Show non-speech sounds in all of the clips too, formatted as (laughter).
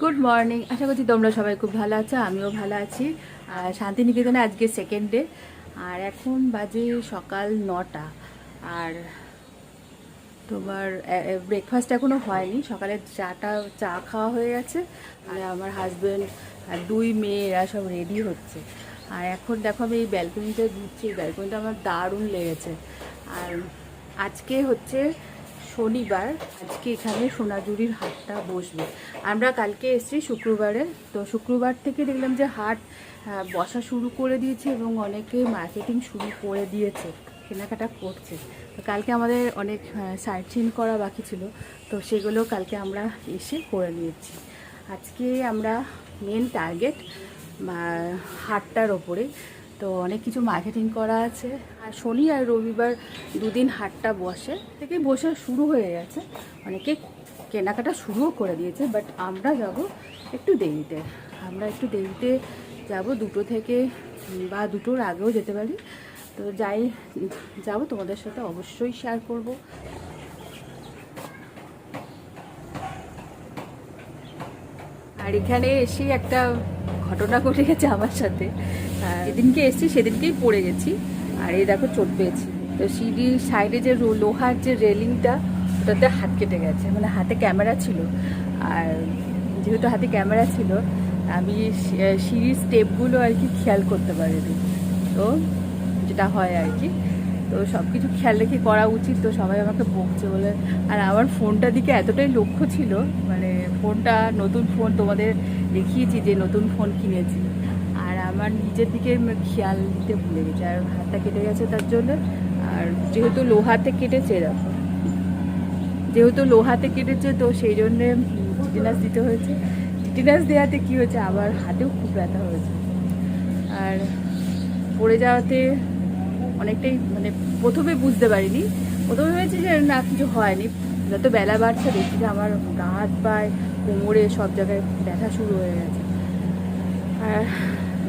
Good morning আশা করছি তোমরা সবাই খুব ভালো আছো, আমিও ভালো আছি। আর শান্তিনিকেতনে আজকে সেকেন্ড ডে আর এখন বাজে সকাল নটা। আর তোমার ব্রেকফাস্ট এখনও হয়নি। সকালে চাটা, চা খাওয়া হয়ে গেছে। আর আমার হাজব্যান্ড আর দুই মেয়েরা সব রেডি হচ্ছে। আর এখন দেখো আমি এই ব্যালকনিতে ঘুরছি ব্যালকনিটা আমার দারুণ লেগেছে। আর আজকে হচ্ছে শনিবার আজকে এখানে সোনাঝুরির হাটটা বসবে। আমরা কালকে এসেছি শুক্রবারে। তো শুক্রবার থেকে দেখলাম যে হাট বসা শুরু করে দিয়েছে এবং অনেকে মার্কেটিং শুরু করে দিয়েছে, কেনাকাটা করছে। তো কালকে আমাদের অনেক সাইট করা বাকি ছিল। তো সেগুলো কালকে আমরা এসে করে নিয়েছি। আজকে আমরা মেন টার্গেট হাটটার ওপরে। তো অনেক কিছু মার্কেটিং করা আছে। আর শনি আর রবিবার দুদিন হাটটা বসে। থেকে বসে শুরু হয়ে গেছে। অনেকে কেনাকাটা শুরুও করে দিয়েছে বাট আমরা যাব একটু দেরিতে। আমরা একটু দেরিতে যাব, দুটো থেকে বা দুটোর আগেও যেতে পারি। তো যাই, যাব, তোমাদের সাথে অবশ্যই শেয়ার করব। আর এখানে এসে একটা ঘটনা ঘটে গেছে আমার সাথে। যেদিনকে এসেছি, সেদিনকেই পড়ে গেছি। আর এই দেখো, চোট পেয়েছি। তো সিঁড়ির সাইডে যে লোহার যে রেলিংটা, ওটাতে হাত কেটে গেছে। মানে হাতে ক্যামেরা ছিল। আর যেহেতু হাতে ক্যামেরা ছিল, আমি সিঁড়ির স্টেপগুলো আর কি খেয়াল করতে পারিনি। তো যেটা হয় আর কি। তো সব কিছু খেয়াল রেখে করা উচিত। তো সবাই আমাকে বকছে বলে। আর আমার ফোনটার দিকে এতটাই লক্ষ্য ছিল মানে ফোনটা, নতুন ফোন তোমাদের দেখিয়েছি যে নতুন ফোন কিনেছি। আমার নিজের দিকে খেয়াল দিতে ভুলে গেছি। আর হাতটা কেটে গেছে তার জন্য। আর যেহেতু লোহাতে কেটেছে, দেখো। যেহেতু লোহাতে কেটেছে, তো সেই জন্যে টিটিনাস দিতে হয়েছে। টিটিনাস দেওয়াতে কী হয়েছে? আবার হাতেও খুব ব্যথা হয়েছে। আর পড়ে যাওয়াতে অনেকটাই মানে প্রথমে বুঝতে পারিনি। প্রথমে হয়েছে যে না, কিছু হয়নি। যত বেলা বাড়ছে, দেখছি যে আমার গা হাত পায়, কোমরে সব জায়গায় ব্যথা শুরু হয়ে গেছে। আর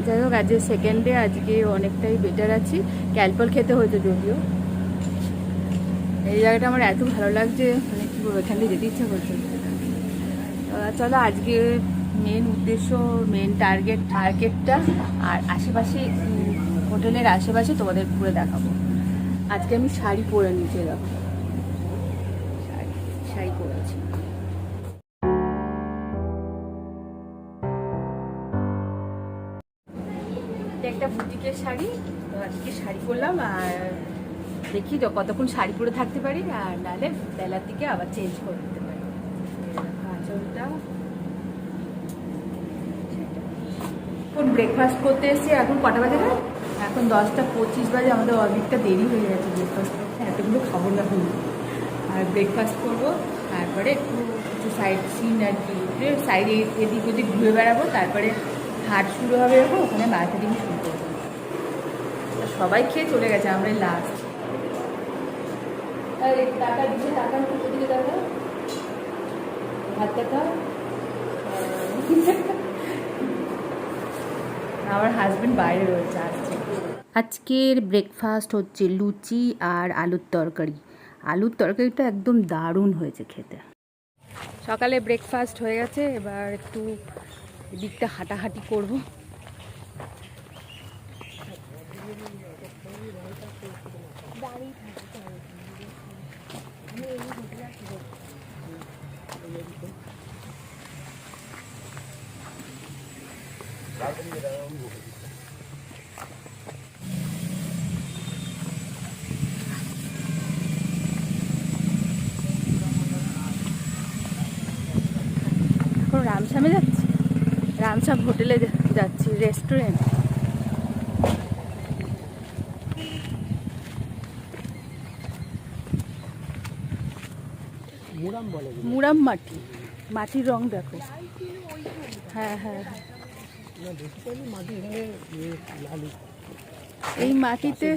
যাই হোক আজকে সেকেন্ডে আজকে অনেকটাই বেটার আছি। ক্যালপল খেতে হয়েছে যদিও। এই জায়গাটা আমার এত ভালো লাগছে মানে কী বলব, এখান থেকে যেতে ইচ্ছা করছে চলো আজকে মেন উদ্দেশ্য মেন টার্গেট মার্কেটটা আর আশেপাশে হোটেলের আশেপাশে তোমাদের ঘুরে দেখাবো। আজকে আমি শাড়ি পরে নিচে দেখো একটা শাড়ি, তো আজকে শাড়ি পরলাম আর দেখি তো কতক্ষণ শাড়ি পরে থাকতে পারি আর নাহলে বেলার দিকে আবার চেঞ্জ করে দিতে পারি। এখন ব্রেকফাস্ট করতে এসেছি। এখন কটা বাজে না এখন দশটা পঁচিশ বাজে। আমাদের অনেকটা দেরি হয়ে গেছে ব্রেকফাস্ট করতে। এতগুলো খাব না হলো আর ব্রেকফাস্ট করব। তারপরে একটু কিছু সাইড সিন আর কি। সাইডে এদিক ওদিক ঘুরে বেড়াবো। তারপরে হাট শুরু হবে। এখন ওখানে মার্কেটিং শুরু করব। সবাই খেয়ে চলে গেছে আমরাই লাস্ট টাকা দিচ্ছে টাকা দিকে টাকা হাত টাকা (laughs) আমার হাজবেন্ড বাইরে রয়েছে আসছে। আজকের ব্রেকফাস্ট হচ্ছে লুচি আর আলুর তরকারি। আলুর তরকারিটা একদম দারুণ হয়েছে খেতে। সকালে ব্রেকফাস্ট হয়ে গেছে এবার একটু এদিকটা হাঁটাহাঁটি করব। রামসামে যাচ্ছি। রামসাম হোটেলে যাচ্ছি রেস্টুরেন্ট মুরাম বলে মুরাম মাটি। মাটির রং দেখো। হ্যাঁ হ্যাঁ হ্যাঁ। এই মাটিতে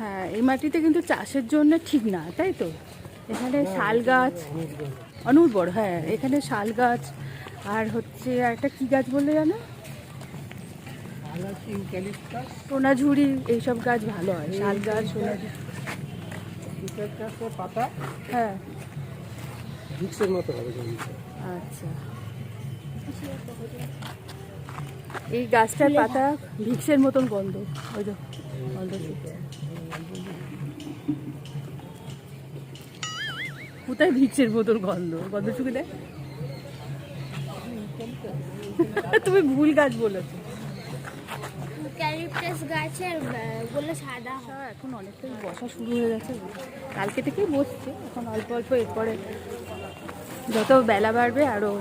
হ্যাঁ এই মাটিতে কিন্তু চাষের জন্য ঠিক না তাই তো? এখানে শাল গাছ। অনুর্বর হ্যাঁ এখানে শাল গাছ। আর হচ্ছে আর একটা কী গাছ বললে জানো? সোনাঝুরি এইসব গাছ ভালো হয়। শাল গাছ সোনাঝুরি। পাতা হ্যাঁ। ভিক্সের মতো হবে আচ্ছা আচ্ছা। এই গাছটার পাতা ভিক্সের মতন গন্ধ। ওই যে গন্ধ কোথায় ভিক্সের মতন গন্ধ? গন্ধ শুকে দেয়? তুমি ভুল গাছ বলেছ। হয়। আচ্ছা, এখন বসা শুরু হয়ে গেছে। কালকে থেকেই বসছে এখন অল্প অল্প এরপরে যত বেলা বাড়বে আরও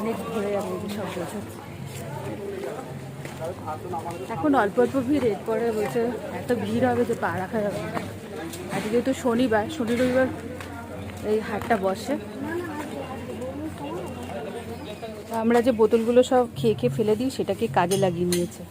অনেক ভরে যাবে সব বসে এখন অল্প অল্প ভিড় এরপরে বলছে এত ভিড় হবে যে পা রাখা যাবে আজকে যেহেতু শনিবার শনি রবিবার এই হাটটা বসে। আমরা যে বোতলগুলো সব খেয়ে খেয়ে ফেলে দিই সেটাকে কাজে লাগিয়ে নিয়েছে।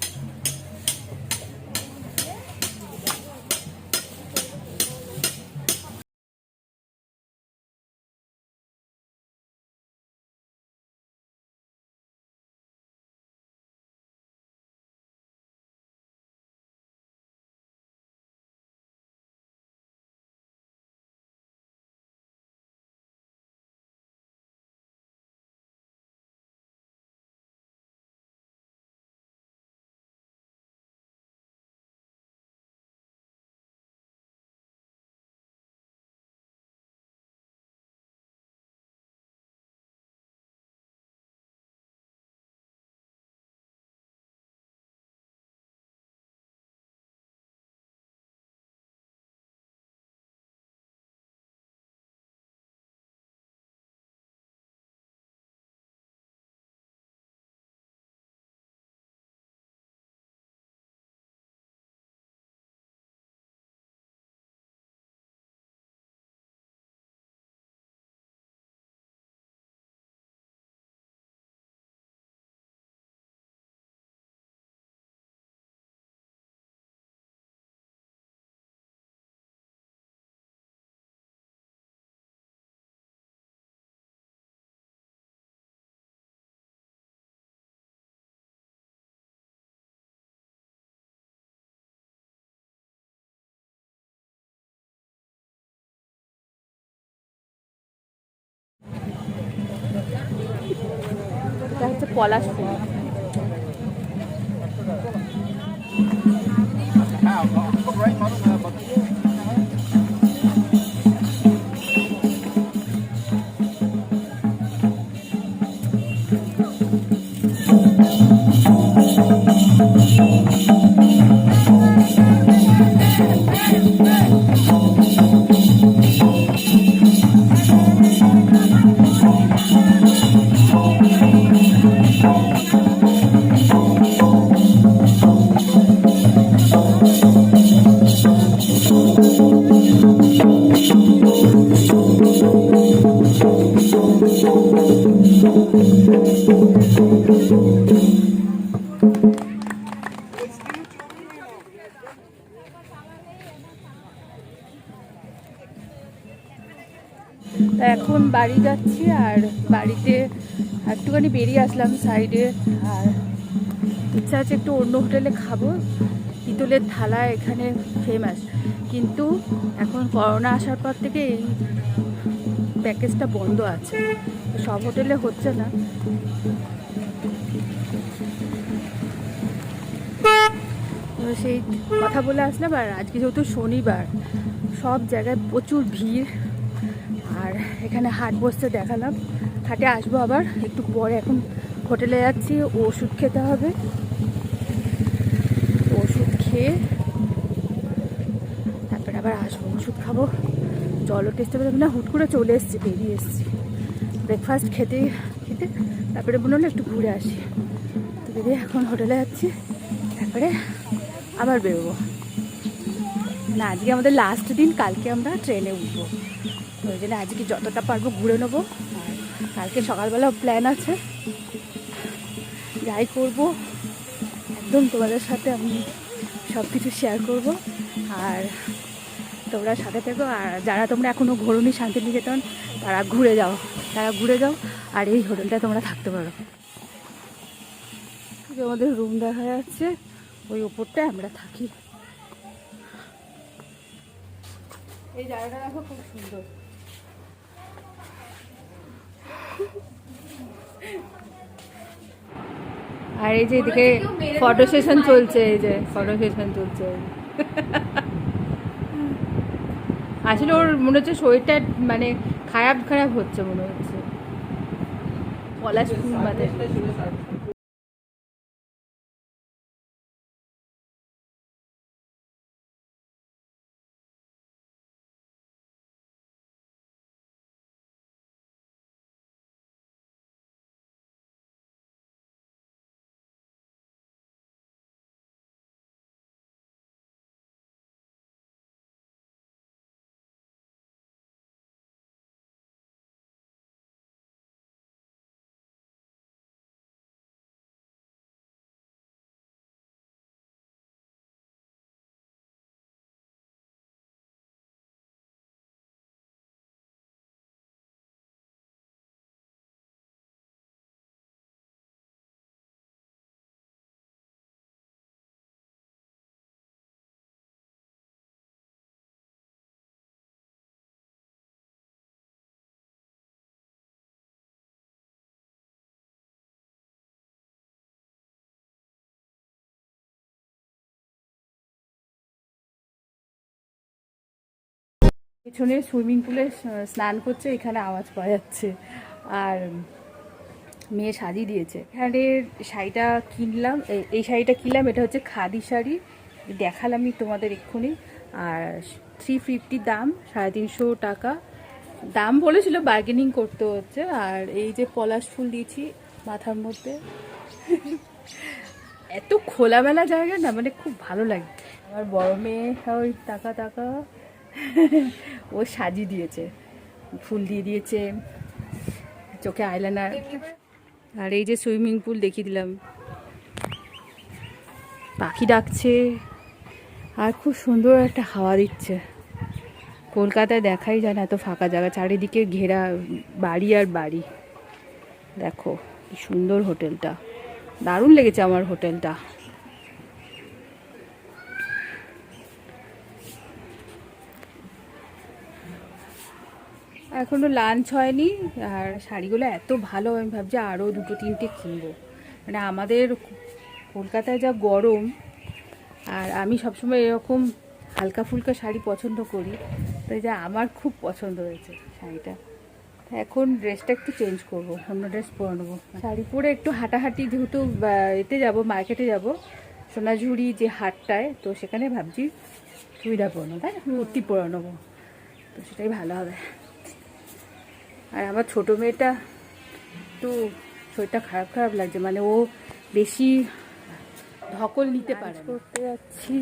এটা হচ্ছে পলাশ ফুল তা বাড়ি যাচ্ছি আর বাড়িতে একটুখানি বেরিয়ে আসলাম সাইডে আর ইচ্ছা আছে একটু অন্য হোটেলে খাব। পিতলের থালা এখানে ফেমাস কিন্তু এখন করোনা আসার পর থেকে এই প্যাকেজটা বন্ধ আছে। সব হোটেলে হচ্ছে না। সেই কথা বলে আসলাম আর আজকে যেহেতু শনিবার, সব জায়গায় প্রচুর ভিড়। এখানে হাট বসতে দেখালাম। হাটে আসব আবার, একটু পরে এখন হোটেলে যাচ্ছি, ওষুধ খেতে হবে। ওষুধ খেয়ে তারপরে আবার আসব, ওষুধ খাব। জলও টেস্টে পারবে না হুট করে চলে এসেছি, বেরিয়ে এসেছি। ব্রেকফাস্ট খেতে খেতে তারপরে মনে হলো একটু ঘুরে আসি। তো বেরিয়ে এখন হোটেলে যাচ্ছি, তারপরে আবার বেরোবো। না, আজকে আমাদের লাস্ট দিন, কালকে আমরা ট্রেনে উঠবো। ওই জন্য আজকে যতটা পারব ঘুরে নেব। আর কালকে সকালবেলা প্ল্যান আছে। যাই করব, একদম তোমাদের সাথে আমি সব কিছু শেয়ার করব। আর তোমরা সাথে থেকো, আর যারা তোমরা এখনও ঘোরনি শান্তিনিকেতন, তারা ঘুরে যাও, তারা ঘুরে যাও, আর এই হোটেলটা তোমরা থাকতে পারো। আমাদের রুম দেখা যাচ্ছে, ওই ওপরটায় আমরা থাকি। এই জায়গাটা দেখো খুব সুন্দর। আর এই যে এদিকে ফটো সেশন চলছে এই যে ফটো সেশন চলছে। আসলে ওর মনে হচ্ছে শরীরটা মানে খারাপ খারাপ হচ্ছে মনে হচ্ছে। পলাশ মাথায়। পেছনে সুইমিং পুলে স্নান করছে, এখানে আওয়াজ পাওয়া যাচ্ছে। আর মেয়ে সাজিয়ে দিয়েছে। এখানে শাড়িটা কিনলাম এই- শাড়িটা কিনলাম, এটা হচ্ছে খাদি শাড়ি। দেখালামই তোমাদের এক্ষুনি। আর থ্রি ফিফটি দাম, সাড়ে তিনশো টাকা। দাম বলেছিল বার্গেনিং করতে হচ্ছে। আর এই যে পলাশ ফুল দিয়েছি মাথার মধ্যে। এত খোলামেলা জায়গা না মানে খুব ভালো লাগে। আমার বড় মেয়ে, ওই টাকা টাকা। ও সাজিয়ে দিয়েছে। ফুল দিয়ে দিয়েছে, চোখে আইলাইনার আর এই যে সুইমিং পুল দেখিয়ে দিলাম। পাখি ডাকছে, আর খুব সুন্দর একটা হাওয়া দিচ্ছে। কলকাতায় দেখাই যায় না, এত ফাঁকা জায়গা, চারিদিকে ঘেরা, বাড়ি আর বাড়ি। দেখো, কি সুন্দর হোটেলটা। দারুণ লেগেছে আমার হোটেলটা। এখনও লাঞ্চ হয়নি, আর শাড়িগুলো এত ভালো, আমি ভাবছি আরও দুটো, তিনটে কিনবো। মানে আমাদের কলকাতায় যা গরম, আর আমি সবসময় এরকম হালকা ফুলকা শাড়ি পছন্দ করি, তাই যা আমার খুব পছন্দ হয়েছে শাড়িটা। এখন ড্রেসটা একটু চেঞ্জ করব, অন্য ড্রেস পরে নেব। শাড়ি পরে একটু হাঁটাহাঁটি, যেহেতু এতে যাব মার্কেটে যাব, সোনাঝুরি যে হাটটায়, তো সেখানে ভাবছি চুড়িদার পরে নেব, তাই না? কুর্তি পরে নেব, তো সেটাই ভালো হবে। আর আমার ছোটো মেয়েটা একটু শরীরটা খারাপ খারাপ লাগছে। মানে ও বেশি ধকল নিতে পারে করতে যাচ্ছি।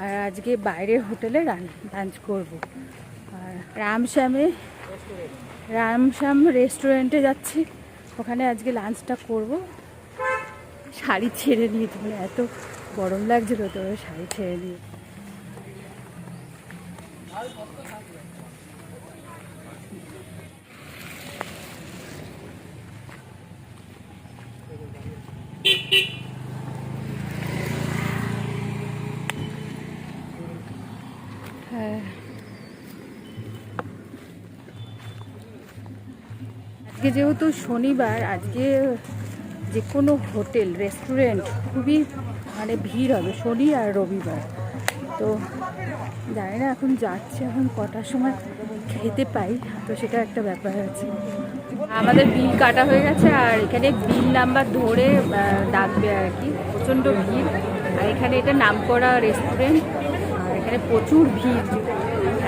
আর আজকে বাইরে হোটেলে লাঞ্চ করব। আর রামশ্যামে রামশ্যাম রেস্টুরেন্টে যাচ্ছি। ওখানে আজকে লাঞ্চটা করব। শাড়ি ছেড়ে নিয়ে মানে এত গরম লাগছিল তো শাড়ি ছেড়ে নিয়ে যেহেতু শনিবার, আজকে যে কোনো হোটেল, রেস্টুরেন্ট খুবই মানে ভিড় হবে, শনি আর রবিবার। তো জানি না এখন যাচ্ছে, এখন কটার সময় খেতে পাই, তো সেটা একটা ব্যাপার আছে। আমাদের বিল কাটা হয়ে গেছে, আর এখানে বিল নাম্বার ধরে ডাকবে আর কি, প্রচণ্ড ভিড়। আর এখানে এটা নামকরা রেস্টুরেন্ট, আর এখানে প্রচুর ভিড়।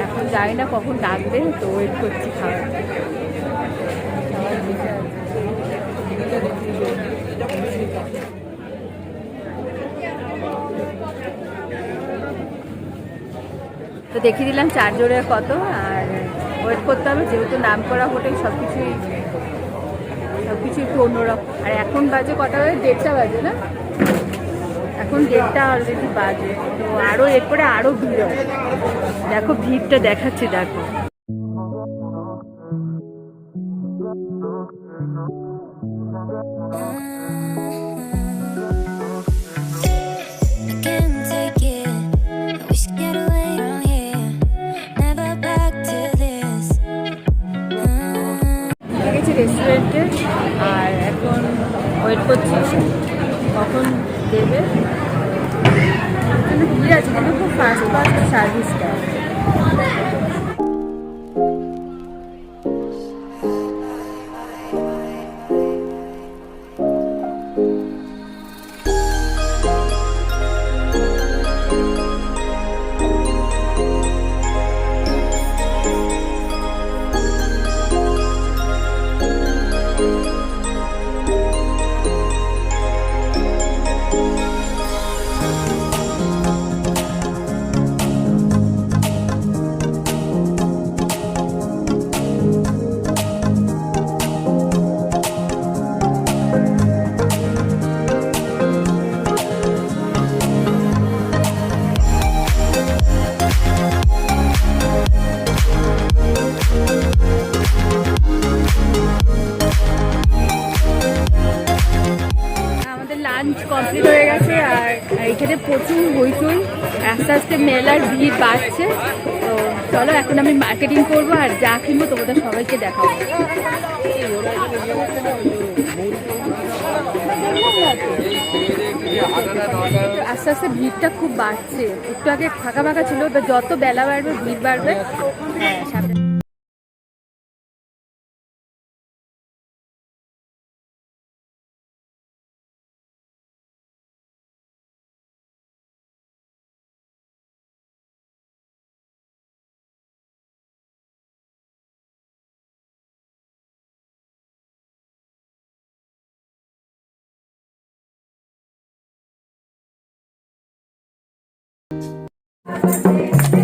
এখন জানি না কখন ডাকবে, তো ওয়েট করছি আছে। তো দেখিয়ে দিলাম চার্জরে কত, আর ওয়েট করতে হবে, যেহেতু নাম করা হোটেল সব কিছুই সব কিছু একটু অন্যরকম। আর এখন বাজে কটা বাজে? দেড়টা বাজে না? এখন দেড়টা অলরেডি বাজে। তো আরও এরপরে আরও ভিড় দেখো, ভিড়টা দেখাচ্ছি, দেখো। রেস্টুরেন্টে আর এখন ওয়েট করছি। কখন দেবে? ভিড় আছে, কিন্তু খুব ফাস্ট ফাস্ট সার্ভিস দেয় মার্কেটিং করব আর যা কিনবো তোমাদের সবাইকে দেখাবো। আস্তে আস্তে ভিড়টা খুব বাড়ছে। একটু আগে ফাঁকা ফাঁকা ছিল যত বেলা বাড়বে, ভিড় বাড়বে। হ্যাঁ সামনে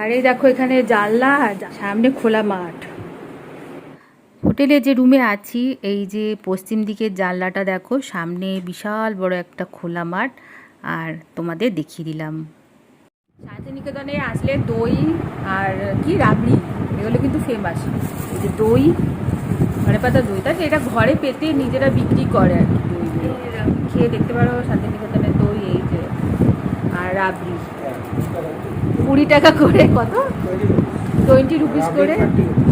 আর এই দেখো এখানে জানলা সামনে খোলা মাঠ। হোটেলে যে রুমে আছি, এই যে পশ্চিম দিকের জানলাটা দেখো, সামনে বিশাল বড় একটা খোলা মাঠ, আর তোমাদের দেখিয়ে দিলাম। শান্তিনিকেতনে আসলে দই আর কি রাবড়ি এগুলো কিন্তু ফেমাস এই যে দই ঘরে পাতা দই তাই এটা ঘরে পেতে নিজেরা বিক্রি করে আর কি দইগুলো খেয়ে দেখতে পারো শান্তিনিকেতনের দই, এই যে, আর রাবড়ি কুড়ি টাকা করে কত? টোয়েন্টি রুপিস করে।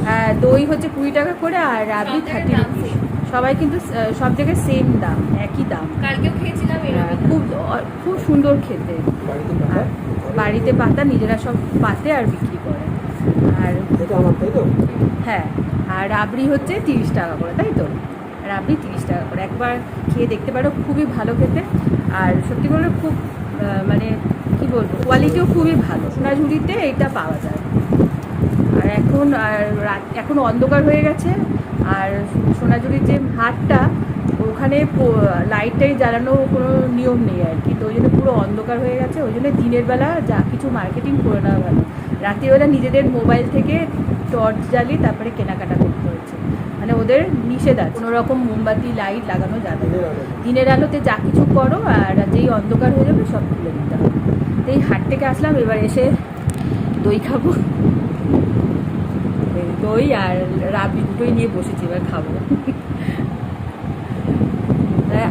হ্যাঁ দই হচ্ছে কুড়ি টাকা করে আর রাবড়ি থার্টি রুপিস সবাই কিন্তু সব জায়গায় সেম দাম একই দাম। কালকেও খেয়েছিলাম হ্যাঁ, খুব খুব সুন্দর খেতে। বাড়িতে পাতা? নিজেরা সব পাতে আর বিক্রি করে। আর এটা আমার তাই তো? হ্যাঁ আর রাবড়ি হচ্ছে তিরিশ টাকা করে তাই তো? রাবড়ি তিরিশ টাকা করে। একবার খেয়ে দেখতে পারো খুবই ভালো খেতে। আর সত্যি বলে খুব মানে কি বলব? কোয়ালিটিও খুবই ভালো। সোনাঝুরিতে এটা পাওয়া যায়। আর এখন আর রাত এখন অন্ধকার হয়ে গেছে। আর সোনাঝুরির যে হাটটা ওখানে লাইটটাই জ্বালানো কোনো নিয়ম নেই আর কি। তো ওই জন্য পুরো অন্ধকার হয়ে গেছে। ওই জন্য দিনের বেলা যা কিছু মার্কেটিং করে নেওয়া ভালো। রাত্রিবেলা নিজেদের মোবাইল থেকে টর্চ জ্বালিয়ে তারপরে কেনাকাটা করতে হয়েছে মানে ওদের নিষেধ আছে। কোনো রকম মোমবাতি লাইট লাগানো যাবে দিনের আলোতে। যা কিছু করো আর যেই অন্ধকার হয়ে যাবে সব খুলে দিতে হবে। এই হাট থেকে আসলাম এবার এসে দই খাব। দই আর রাবড়ি দুটোই নিয়ে বসেছি এবার খাব।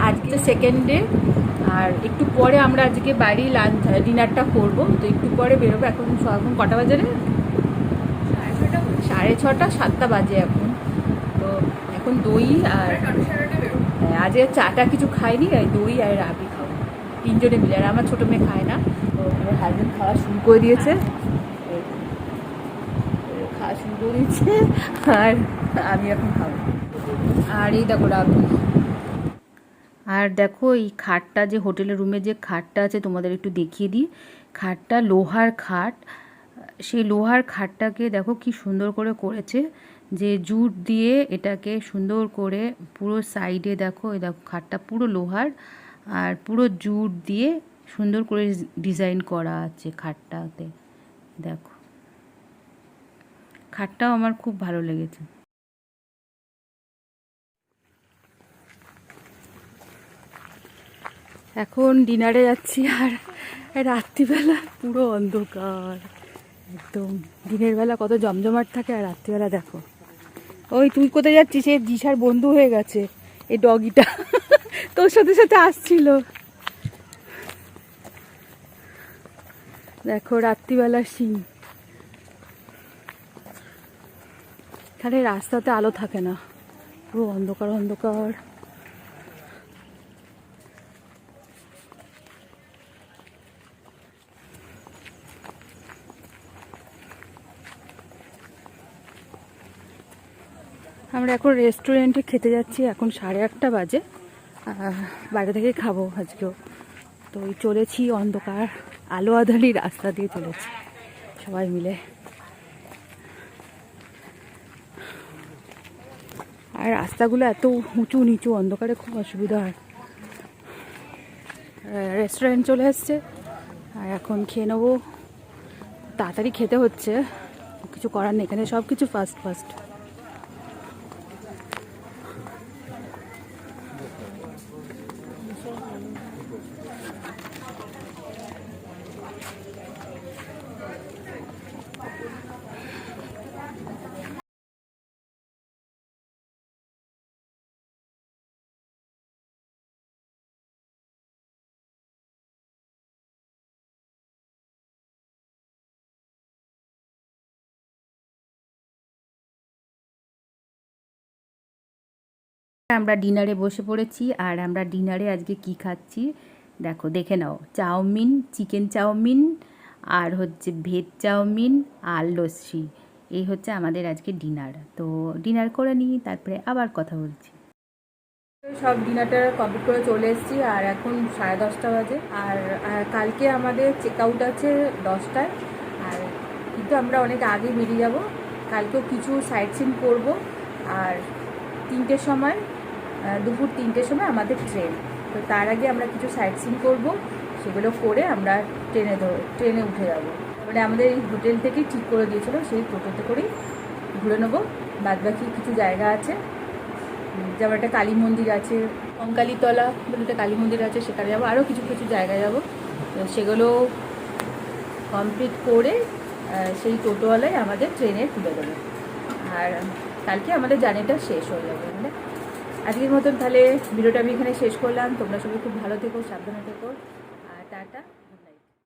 আজকে সেকেন্ড ডে আর একটু পরে আমরা আজকে বাড়ি লাঞ্চ ডিনারটা করব। তো একটু পরে বেরোবো এখন এখন কটা বাজে রে? সাড়ে ছটা সাতটা বাজে এখন। তো এখন দই আর হ্যাঁ, আজকে চাটা কিছু খাইনি আর দই আর রাবড়ি খাব। তিনজনে মিলে আর আমার ছোটো মেয়ে খায় না। আমার খাওয়া শুরু করে দিয়েছে। খাওয়া শুরু করে দিয়েছে, আর আমি এখন খাব। আর এই দেখো রাখি আর দেখো, এই খাটটা যে হোটেলের রুমে যে খাটটা আছে, তোমাদের একটু দেখিয়ে দিই। খাটটা লোহার খাট। সেই লোহার খাটটাকে দেখো কি সুন্দর করে করেছে, যে জুট দিয়ে এটাকে সুন্দর করে পুরো সাইডে দেখো, এই দেখো খাটটা পুরো লোহার, আর পুরো জুট দিয়ে সুন্দর করে ডিজাইন করা আছে খাটটাতে। দেখো। খাটটাও আমার খুব ভালো লেগেছে। এখন ডিনারে যাচ্ছি আর রাত্রিবেলা পুরো অন্ধকার, একদম। দিনের বেলা কত জমজমাট থাকে আর রাত্রিবেলা দেখো। ওই তুই কোথায় যাচ্ছিস? এ দিশার বন্ধু হয়ে গেছে, এই ডগিটা তোর সাথে সাথে আসছিল। দেখো, রাত্রিবেলা সিন এখানে রাস্তাতে আলো থাকে না। পুরো অন্ধকার অন্ধকার। আমরা এখন রেস্টুরেন্টে খেতে যাচ্ছি। এখন সাড়ে আটটা বাজে। বাইরে থেকে খাব আজকেও। তো চলেছি অন্ধকার। আলো আধারি রাস্তা দিয়ে চলেছে। সবাই মিলে। আর রাস্তাগুলো এত উঁচু নিচু, অন্ধকারে খুব অসুবিধা হয়। রেস্টুরেন্ট চলে এসছে। আর এখন খেয়ে নেব। তাড়াতাড়ি খেতে হচ্ছে। কিছু করার নেই, এখানে সব কিছু ফাস্ট ফাস্ট আমরা ডিনারে বসে পড়েছি আর আমরা ডিনারে আজকে কি খাচ্ছি? দেখো, দেখে নাও। চাউমিন, চিকেন চাউমিন আর হচ্ছে ভেজ চাউমিন আর লস্যি। এই হচ্ছে আমাদের আজকে ডিনার। তো ডিনার করে নিই, তারপরে আবার কথা বলছি। সব ডিনারটা কমপ্লিট করে চলে এসেছি আর এখন সাড়ে দশটা বাজে আর কালকে আমাদের চেক আউট আছে দশটায় আর কিন্তু আমরা অনেক আগে বেরিয়ে যাব। কালকেও কিছু সাইট সিন করব আর তিনটের সময় দুপুর তিনটের সময় আমাদের ট্রেন। তো তার আগে আমরা কিছু সাইট সিন করব, সেগুলো করে আমরা ট্রেনে ধর ট্রেনে উঠে যাব। মানে আমাদের এই হোটেল থেকেই ঠিক করে দিয়েছিল, সেই টোটোতে করেই ঘুরে নেব। বাদবাকি কিছু জায়গা আছে। যেমন একটা কালী মন্দির আছে, কঙ্কালীতলা বলে একটা কালী মন্দির আছে, সেখানে যাব। আরও কিছু কিছু জায়গায় যাব। সেগুলো কমপ্লিট করে সেই টোটোওয়ালাই আমাদের ট্রেনে তুলে দেবে। আর কালকে আমাদের জার্নিটা শেষ হয়ে যাবে। আজকের মতন তাহলে ভিডিওটা আমি এখানে শেষ করলাম। তোমরা সবাই খুব ভালো থেকো, সাবধানে থেকো। আর টাটা।